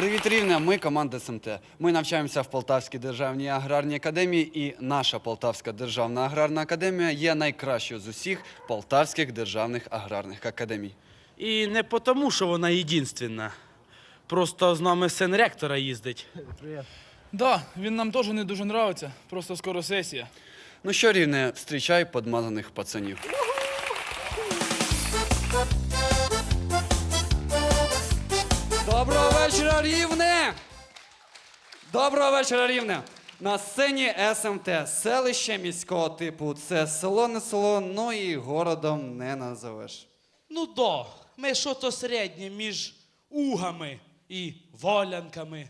Привіт, Рівне! Ми команда СМТ. Ми навчаємося в Полтавській державній аграрній академії, і наша Полтавська державна аграрна академія є найкращою з усіх полтавських державних аграрних академій. І не тому, що вона єдинственна. Просто з нами син ректора їздить. Да, він нам теж не дуже нравиться, просто скоро сесія. Ну що, Рівне, зустрічай подмазаних пацанів. Вечора, Рівне! Доброго вечора, Рівне! На сцені СМТ, селище міського типу. Це село не село, ну і городом не назовеш. Ну да, ми що то середнє між угами і волянками.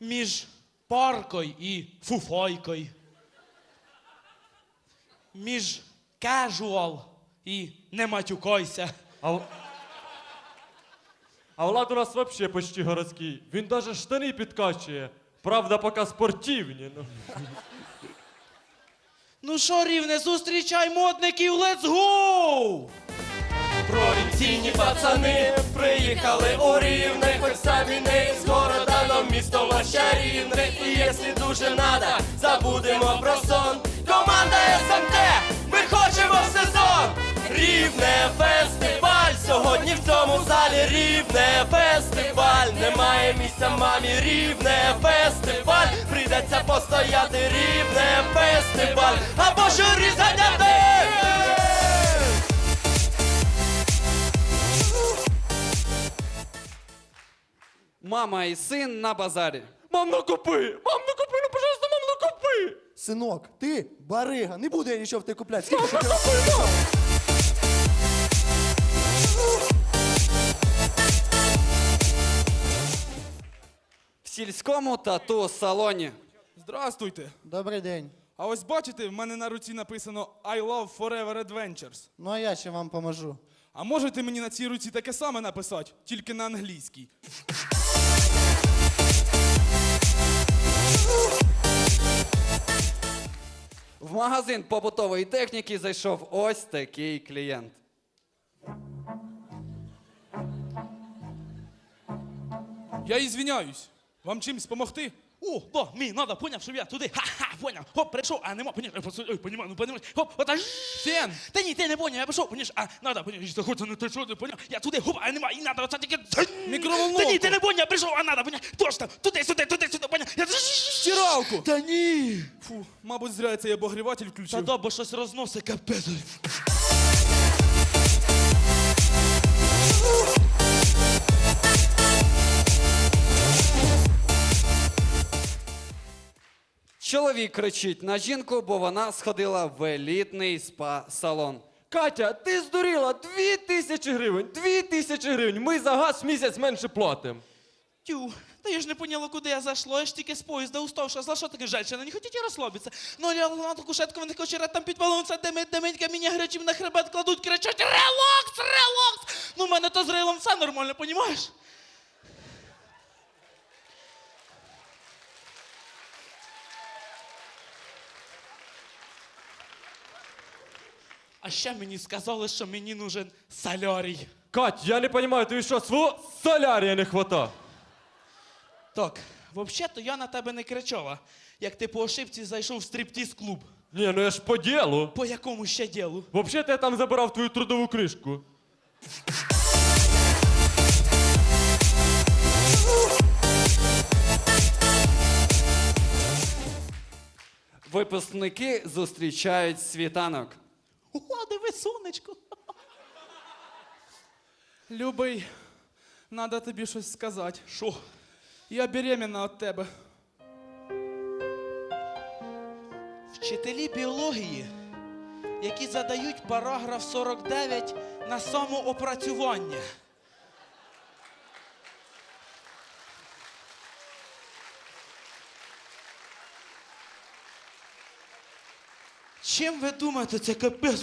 Між паркою і фуфойкою. Між casual і не матюкойся. А, а Влад у нас вообще почти городський. Він даже штани підкачує. Правда, поки спортивні. Ну. Ну що, рівне, зустрічай модників, let's go! Провінційні пацани приїхали у рівне, хоч самі не з города, но місто ваше рівне. І якщо дуже надо, забудемо про сон. Команда СМТ, ми хочемо в сезон. Рівне фестиваль, сьогодні в цьому залі рівне фестиваль. Немає місця мамі, рівне фестиваль. Прийдеться постояти рівне фестиваль. Або журі заняти. Мама і син на базарі. Мам, накупи! Мам, накупи, ну, пожалуйста, мам, накупи! Синок, ти барига, не буду я нічого в тебе купляти. Скільки ти сільському тату салоні. Здравствуйте. Добрий день. А ось бачите, в мене на руці написано I love forever adventures. Ну а я ще вам поможу. А можете мені на цій руці таке саме написати, тільки на англійській. В магазин побутової техніки зайшов ось такий клієнт. Я ізвиняюсь. Вам чимсь допомогти? О, да, мені надо, поняв, щоб я туди, ха-ха, поняв, хоп, прийшов, а нема, поняв, ой, понімаю, ну, понімаєш, хоп, ота ж. Фен! Та ні, ти не поняв, я пішов, поняв, а надо, поняв, хоче не те, що не поняв, я туди, хоп, а нема, і надо, оце тільки. Мікроволновку. Та ні, ти не поняв, я прийшов, а надо, поняв, точно, туди, сюди, туди, сюди, поняв, я. Стиралку! Та ні. Фу, мабуть, зря я цей обогріватель Та включив. да, бо щось розносить, капець. Чоловік кричить на жінку, бо вона сходила в елітний спа-салон. Катя, ти здуріла! Дві тисячі гривень! Дві тисячі гривень! Ми за газ місяць менше платимо. Тю, та я ж не поняла, куди я зайшла, я ж тільки з поїзда уставша, за що таке женщина, не хочете розслабитися? Ну, я на ту кушетку, вони хочуть там під балонця, демить, демить, каміння гарячим на хребет кладуть, кричать релакс, релакс! Ну, в мене то з рилом все нормально, понімаєш? А ще мені сказали, що мені нужен солярій. Кать, я не розумію, тобі що, свого солярія не хвата? Так, взагалі-то я на тебе не кричала, як ти по ошибці зайшов в стриптіз-клуб. Ні, ну я ж по ділу. По якому ще ділу? Взагалі, я там забирав твою трудову книжку. Випускники зустрічають світанок. Сонечко. Любий, надо тобі щось сказати. Що? Я беременна від тебе. Вчителі біології, які задають параграф 49 на самоопрацювання. Чим ви думаєте, це капець?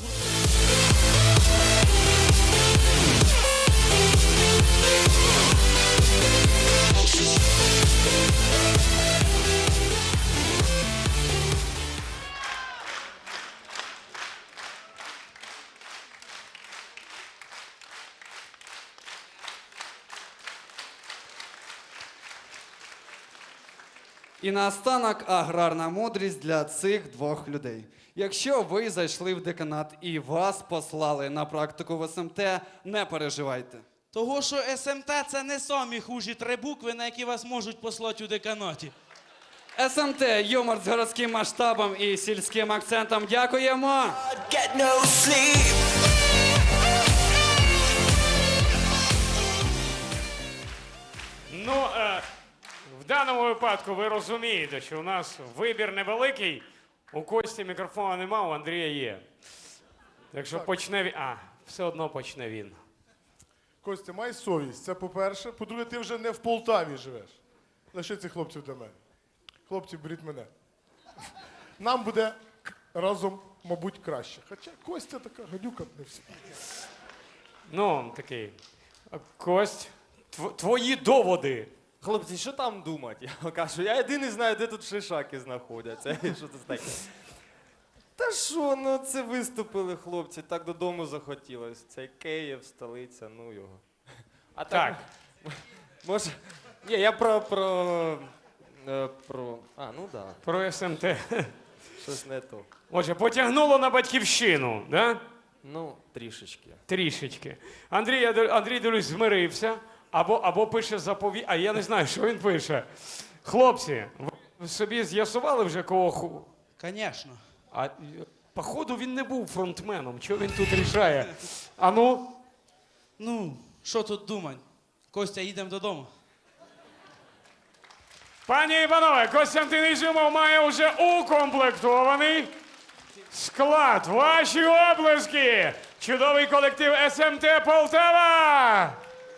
І наостанок аграрна мудрість для цих двох людей. Якщо ви зайшли в деканат і вас послали на практику в СМТ, не переживайте. Того, що СМТ це не самі хужі три букви, на які вас можуть послати у деканаті. СМТ юмор з городським масштабом і сільським акцентом. Дякуємо! get no sleep. Даному випадку ви розумієте, що у нас вибір невеликий. У Кості мікрофона нема, у Андрія є. Так що почне він. А, все одно почне він. Костя, май совість. Це по-перше. По-друге, ти вже не в Полтаві живеш. Лиши цих хлопців до мене. Хлопці, беріть мене. Нам буде разом, мабуть, краще. Хоча Костя така гадюка не всі. Ну, такий. Кость, тв- твої доводи. Хлопці, що там думати? Я кажу, я єдиний знаю, де тут шишаки знаходяться. Що це таке? Та що, ну це виступили хлопці, так додому захотілося. Цей Київ, столиця, ну його. А Так. Може. Ні, я про. про. е, про. А, ну да, Про СМТ. щось не то. Отже, потягнуло на батьківщину, да? Ну, трішечки. Трішечки. Андрій, я Андрій дивлюсь, змирився. Або, або пише запові... А я не знаю, що він пише. Хлопці, ви собі з'ясували вже кого ху. Звісно. А походу він не був фронтменом. Чого він тут рішає? А ну, Ну, що тут думать? Костя, їдемо додому. пані і панове, Костянтин Ізюмов має вже укомплектований склад. Ваші облески! Чудовий колектив СМТ Полтава!